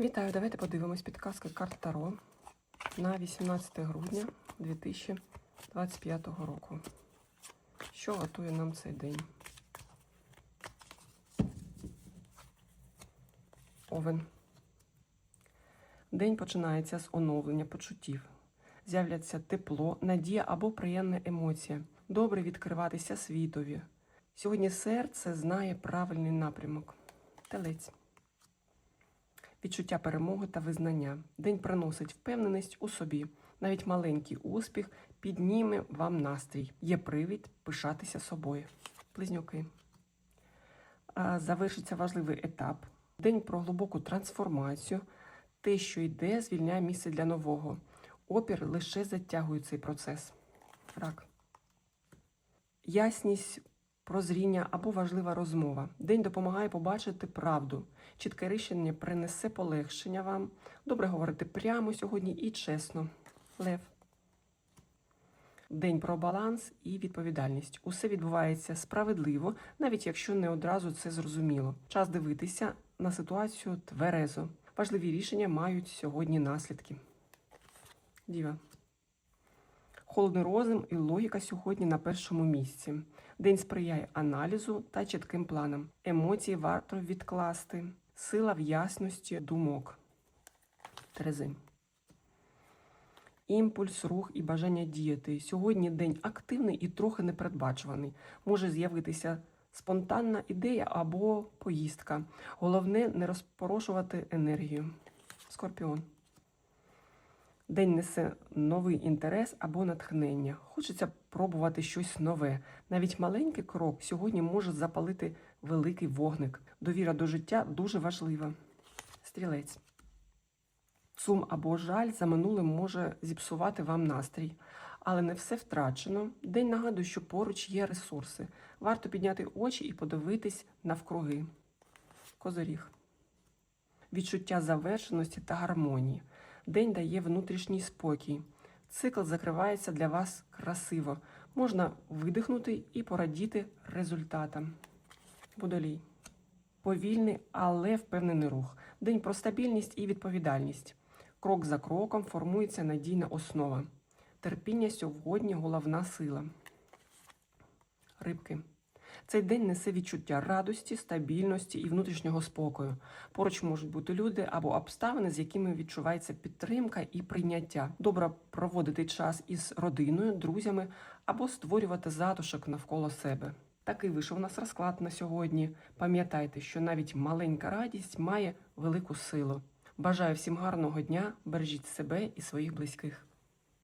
Вітаю, давайте подивимось підказки карт Таро на 18 грудня 2025 року. Що готує нам цей день? Овен. День починається з оновлення почуттів. З'являться тепло, надія або приємна емоція. Добре відкриватися світові. Сьогодні серце знає правильний напрямок. Телець. Відчуття перемоги та визнання. День приносить впевненість у собі. Навіть маленький успіх підніме вам настрій. Є привід пишатися собою. Близнюки. Завершиться важливий етап. День про глибоку трансформацію. Те, що йде, звільняє місце для нового. Опір лише затягує цей процес. Рак. Ясність, прозріння або важлива розмова. День допомагає побачити правду. Чітке рішення принесе полегшення вам. Добре говорити прямо сьогодні і чесно. Лев. День про баланс і відповідальність. Усе відбувається справедливо, навіть якщо не одразу це зрозуміло. Час дивитися на ситуацію тверезо. Важливі рішення мають сьогодні наслідки. Діва. Холодний розум і логіка сьогодні на першому місці. День сприяє аналізу та чітким планам. Емоції варто відкласти. Сила в ясності думок. Терези. Імпульс, рух і бажання діяти. Сьогодні день активний і трохи непередбачуваний. Може з'явитися спонтанна ідея або поїздка. Головне не розпорошувати енергію. Скорпіон. День несе новий інтерес або натхнення. Хочеться пробувати щось нове. Навіть маленький крок сьогодні може запалити великий вогник. Довіра до життя дуже важлива. Стрілець. Сум або жаль за минулим може зіпсувати вам настрій. Але не все втрачено. День нагадує, що поруч є ресурси. Варто підняти очі і подивитись навкруги. Козоріг. Відчуття завершеності та гармонії. День дає внутрішній спокій. Цикл закривається для вас красиво. Можна видихнути і порадіти результатам. Водолій. Повільний, але впевнений рух. День про стабільність і відповідальність. Крок за кроком формується надійна основа. Терпіння сьогодні головна сила. Рибки. Цей день несе відчуття радості, стабільності і внутрішнього спокою. Поруч можуть бути люди або обставини, з якими відчувається підтримка і прийняття. Добре проводити час із родиною, друзями або створювати затишок навколо себе. Такий вийшов у нас розклад на сьогодні. Пам'ятайте, що навіть маленька радість має велику силу. Бажаю всім гарного дня, бережіть себе і своїх близьких.